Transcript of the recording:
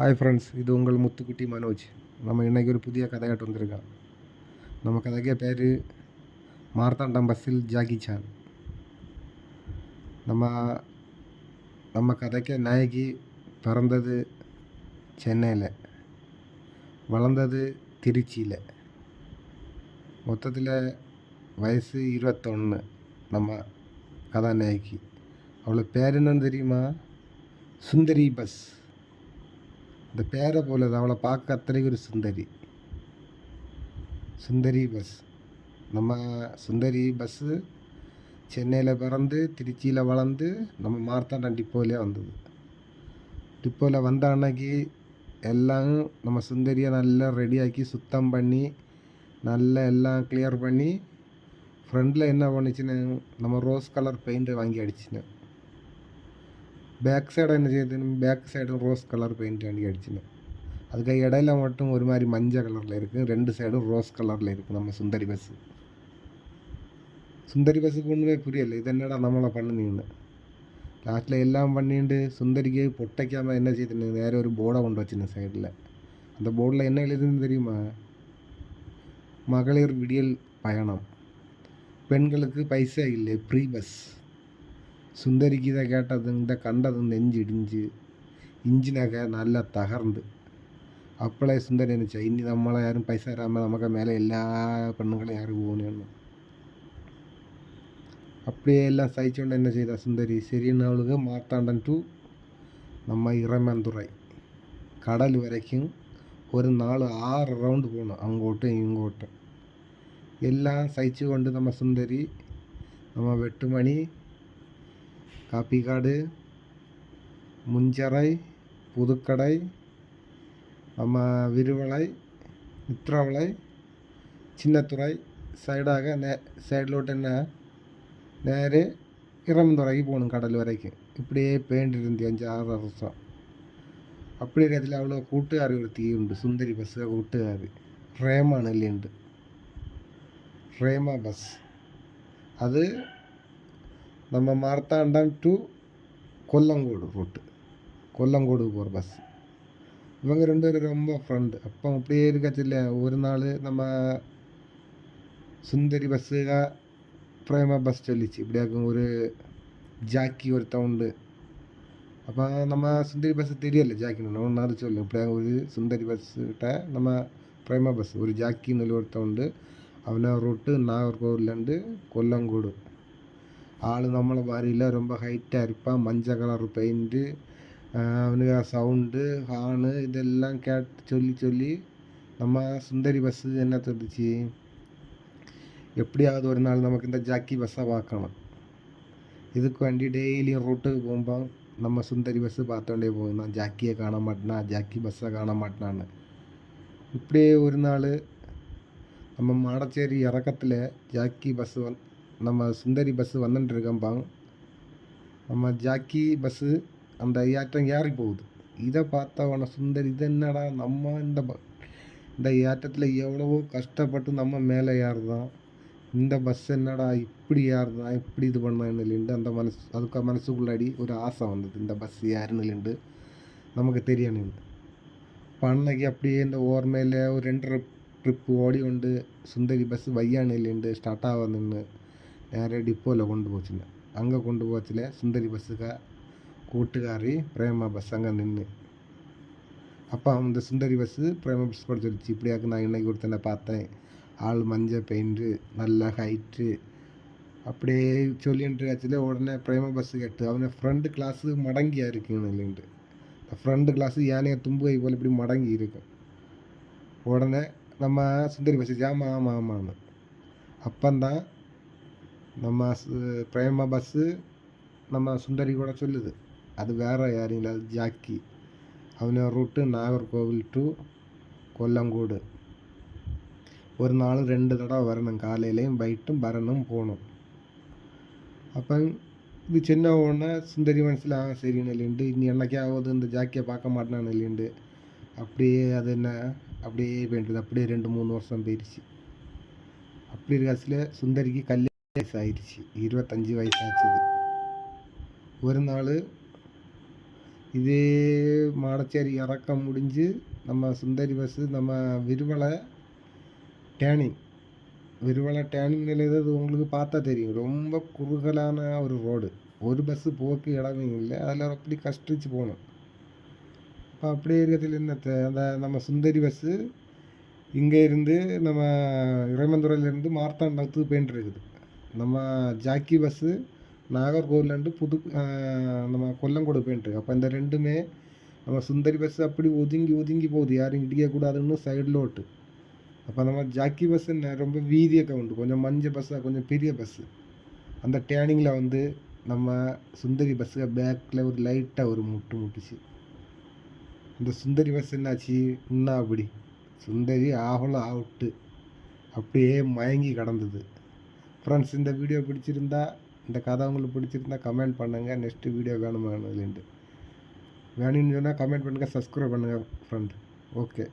Hi friends இது உங்கள் முத்துக்குட்டி மனோஜ். நம்ம இன்றைக்கி ஒரு புதிய கதையாட்டு வந்திருக்கோம் நம்ம கதைக்கு பேர் மார்த்தாண்டம் பஸ்ஸில் ஜாக்கி சான் நம்ம நம்ம கதைக்கு நாயகி பிறந்தது சென்னையில் வளர்ந்தது திருச்சியில். மொத்தத்தில் வயசு இருபத்தொன்று நம்ம கதாநாயகி. அவளை பேர் என்னன்னு தெரியுமா? சுந்தரி பஸ் இந்த பேரை போல தான் அவளை பார்க்க அத்தனைக்கு ஒரு சுந்தரி. சுந்தரி பஸ் நம்ம சுந்தரி பஸ்ஸு சென்னையில் பிறந்து திருச்சியில் வளர்ந்து நம்ம மார்த்தாண்டம் டிப்போவிலே வந்தது. டிப்போவில் வந்த அன்னைக்கு எல்லாம் நம்ம சுந்தரியை நல்லா ரெடியாக்கி சுத்தம் பண்ணி நல்லா எல்லாம் கிளியர் பண்ணி ஃப்ரண்டில் என்ன பண்ணுச்சுன்னு நம்ம ரோஸ் கலர் பெயிண்ட்டு வாங்கி அடிச்சுனேன். பேக் சைடு என்ன செய்யுது பேக் சைடும் ரோஸ் கலர் பெயிண்ட் வாங்கி அடிச்சுன்னு அதுக்கு இடையில மட்டும் ஒரு மாதிரி மஞ்சள் கலரில் இருக்குது ரெண்டு சைடும் ரோஸ் கலரில் இருக்குது நம்ம சுந்தரி பஸ்ஸு சுந்தரி பஸ்ஸுக்கு ஒன்றுமே புரியலை இது என்னடா நம்மளை பண்ணுனீங்கன்னு லாஸ்ட்டில் எல்லாம் பண்ணிட்டு சுந்தரிக்கு பொட்டைக்காமல் என்ன செய்யுதுன்னு வேற ஒரு போர்டை கொண்டு வச்சுன்னு சைடில் அந்த போர்டில் என்ன எழுதுன்னு தெரியுமா? மகளிர் விடியல் பயணம். பெண்களுக்கு பைசா இல்லை ஃப்ரீ பஸ் சுந்தரிக்கு இதை கேட்டதும் இந்த கண்டதும் நெஞ்சு இடிஞ்சு ഇഞ്ചിനൊക്കെ നല്ല തകർന്ന് അപ്പോഴേ സുന്ദരൻ വെച്ചാൽ ഇനി നമ്മളെ ആരും പൈസ തരാമ നമുക്ക് മേലെ എല്ലാ പെണ്ണുങ്ങളെയും ആറി പോകുന്നതാണ് அப்படியே எல்லாம் சகிச்சுകൊണ്ട് என்ன செய்தா சுந்தரி சரின்னு அவளுக்கு மார்த்தாண்டன் டு நம்ம இறமந்துறை கடல் வரைக்கும் ஒரு நாலு ஆறு ரவுண்டு போகணும் அங்கோட்டும் இங்கோட்டும் எல்லாம் சகிச்சு கொண்டு நம்ம சுந்தரி நம்ம வெட்டுமணி காப்பிக்காடு முஞ்சரை புதுக்கடை நம்ம விருவலை உத்திரவலை சின்னத்துறை சைடாக நே சைடிலோட்டு என்ன? நேரே இறமந்துறைக்கு போகணும் கடல் வரைக்கும். இப்படியே பேண்டு இருந்து அஞ்சு ஆறு வருஷம். அப்படி இடத்துல அவ்வளோ கூட்டுகாரி ஒரு தீ உண்டு. சுந்தரி பஸ்ஸு கூட்டுகாரி. ரேமா நெல்லிண்டு ரேமா பஸ் அது நம்ம மார்த்தாண்டம் டு கொல்லங்கோடு ரூட்டு கொல்லங்கோடு போகிற பஸ் இவங்க ரெண்டு பேரும் ரொம்ப ஃப்ரெண்டு அப்போ அப்படியே இருக்கச்சில்ல ஒரு நாள் நம்ம சுந்தரி பஸ்ஸுக பிரேமா பஸ் சொல்லிச்சு இப்படியாக்கும் ஒரு ஜாக்கி ஒருத்தன் உண்டு அப்போ நம்ம சுந்தரி பஸ் தெரியல ஜாக்கின்னு ஒன்றாவது சொல்லு இப்படியாக ஒரு சுந்தரி பஸ்ஸுகிட்ட நம்ம பிரேமா பஸ் ஒரு ஜாக்கின்னு சொல்லி ஒருத்தன் உண்டு அவனை ரூட்டு நாகர்கோவிலேருந்து கொல்லங்கோடு ஆள் நம்மளை மாதிரியில் ரொம்ப ஹைட்டாக இருப்பான் மஞ்சள் கலர் பெயிண்ட்டு அவனுக்கு சவுண்டு ஹானு இதெல்லாம் கேட்டு சொல்லி சொல்லி நம்ம சுந்தரி பஸ்ஸு என்ன சொல்லிச்சு எப்படியாவது ஒரு நாள் நமக்கு இந்த ஜாக்கி பஸ்ஸை பார்க்கணும் இதுக்கு வண்டி டெய்லியும் ரூட்டுக்கு போகும்போது நம்ம சுந்தரி பஸ்ஸு பார்த்தோண்டே போகும் நான் ஜாக்கியை காண மாட்டேனா ஜாக்கி பஸ்ஸை காண மாட்டேனான்னு இப்படியே ஒரு நாள் நம்ம மாடச்சேரி இறக்கத்தில் ஜாக்கி பஸ் வந்து நம்ம சுந்தரி பஸ்ஸு வந்துட்டுருக்கம்பாங்க நம்ம ஜாக்கி பஸ்ஸு அந்த ஏற்றம் ஏறி போகுது. இதை பார்த்தா பார்த்தவன சுந்தரி இது என்னடா? நம்ம இந்த இந்த ஏற்றத்தில் எவ்வளவோ கஷ்டப்பட்டு நம்ம மேலே ஏறுதான். இந்த பஸ் என்னடா இப்படி ஏறுதான்? இப்படி இது பண்ணான்னுலேண்டு அந்த மனசு அதுக்கு மனசுக்குள்ளாடி ஒரு ஆசை வந்தது. இந்த பஸ் ஏறுனுலேண்டு நமக்கு தெரியணும் இப்போ அன்னைக்கு அப்படியே இந்த ஓர்மையில் ஒரு ரெண்டு ட்ரிப்பு ஓடி கொண்டு சுந்தரி பஸ் வையானிலேண்டு ஸ்டார்ட் ஆக நின்று നേരെ ഡിപ്പോയിൽ കൊണ്ടുപോച്ചില്ല அங்கே கொண்டு போச்சில் சுந்தரி பஸ்ஸுக்கு கூட்டுக்காரி பிரேமா பஸ் அங்கே நின்று அப்போ அந்த சுந்தரி பஸ்ஸு பிரேமா பஸ் கூட சொல்லிச்சு இப்படியாக்கு நான் இன்னைக்கு ஒருத்தனை பார்த்தேன் ஆள் மஞ்சள் பெயிண்ட்டு நல்ல ஹைட்டு அப்படியே சொல்லிட்டு இருக்காச்சில் உடனே பிரேமா பஸ்ஸு கேட்டு அவனை ஃப்ரண்ட் கிளாஸு மடங்கியா இருக்குன்னு இல்லைன்ட்டு ஃப்ரண்ட் கிளாஸு யானையை தும்புகை போல் இப்படி மடங்கி இருக்கும் உடனே நம்ம சுந்தரி பஸ் ஆமாம் ஆமாம் ஆமான்னு அப்பந்தான் நம்ம பிரேமா பஸ்ஸு நம்ம சுந்தரி கூட சொல்லுது. அது வேறு யாரும் அது ஜாக்கி. அவன ரூட்டு நாகர்கோவில் டு கொல்லங்கூடு. ஒரு நாள் ரெண்டு தடவை வரணும். காலையிலையும் பைட்டும் வரணும் போகணும். அப்போ இது சின்ன உடனே சுந்தரி மனசில் ஆ சரி இல்லைண்டு இனி என்னைக்காவது இந்த ஜாக்கியை பார்க்க மாட்டேன் இல்லைண்டு அப்படியே அது என்ன அப்படியே போயிட்டுது. அப்படியே ரெண்டு மூணு வருஷம் போயிடுச்சு அப்படி இருக்காச்சில் சுந்தரிக்கு கல்யாணம் வயசு ஆயிடுச்சு இருபத்தஞ்சி வயசாச்சுது ஒரு நாள் இதே மாடச்சேரி இறக்கம் முடிஞ்சு நம்ம சுந்தரி பஸ்ஸு நம்ம விருவலை டேனிங் விருவலை டேனிங்கில் ஏதாவது உங்களுக்கு பார்த்தா தெரியும். ரொம்ப குறுகலான ஒரு ரோடு ஒரு பஸ்ஸு போக்கு இடமே இல்லை அதில் அப்படி கஷ்டிச்சு போகணும். இப்போ அப்படியே இருக்கிறதுல என்ன அந்த நம்ம சுந்தரி பஸ்ஸு இங்கே இருந்து நம்ம இறைமந்துறையிலேருந்து மார்த்தாண்டத்துக்கு போயின்ட்டு இருக்குது. நம்ம ஜாக்கி பஸ்ஸு நாகர்கோவிலேருந்து புது நம்ம கொல்லங்கோடு போயின்ட்டுருக்கு அப்போ இந்த ரெண்டுமே நம்ம சுந்தரி பஸ் அப்படி ஒதுங்கி ஒதுங்கி போகுது. யாரும் இடிக்கக்கூடாதுன்னு சைடில் ஓட்டு அப்போ நம்ம ஜாக்கி பஸ்ஸு ரொம்ப வீதியக்க உண்டு கொஞ்சம் மஞ்சள் பஸ்ஸாக கொஞ்சம் பெரிய பஸ்ஸு அந்த டேனிங்கில் வந்து நம்ம சுந்தரி பஸ்ஸு பேக்கில் ஒரு லைட்டாக ஒரு முட்டு முட்டுச்சு. இந்த சுந்தரி பஸ் என்னாச்சு? இன்னும் அப்படி சுந்தரி ஆகலாம் அவுட்டு அப்படியே மயங்கி கடந்தது. ஃப்ரெண்ட்ஸ் இந்த வீடியோ பிடிச்சிருந்தா இந்த கதை உங்களுக்கு பிடிச்சிருந்தா கமெண்ட் பண்ணுங்கள் நெக்ஸ்ட்டு வீடியோ வேணுமா வேணும்னு வேணும்னு சொன்னால் கமெண்ட் பண்ணுங்கள் சப்ஸ்கிரைப் பண்ணுங்கள் ஃப்ரெண்ட் ஓகே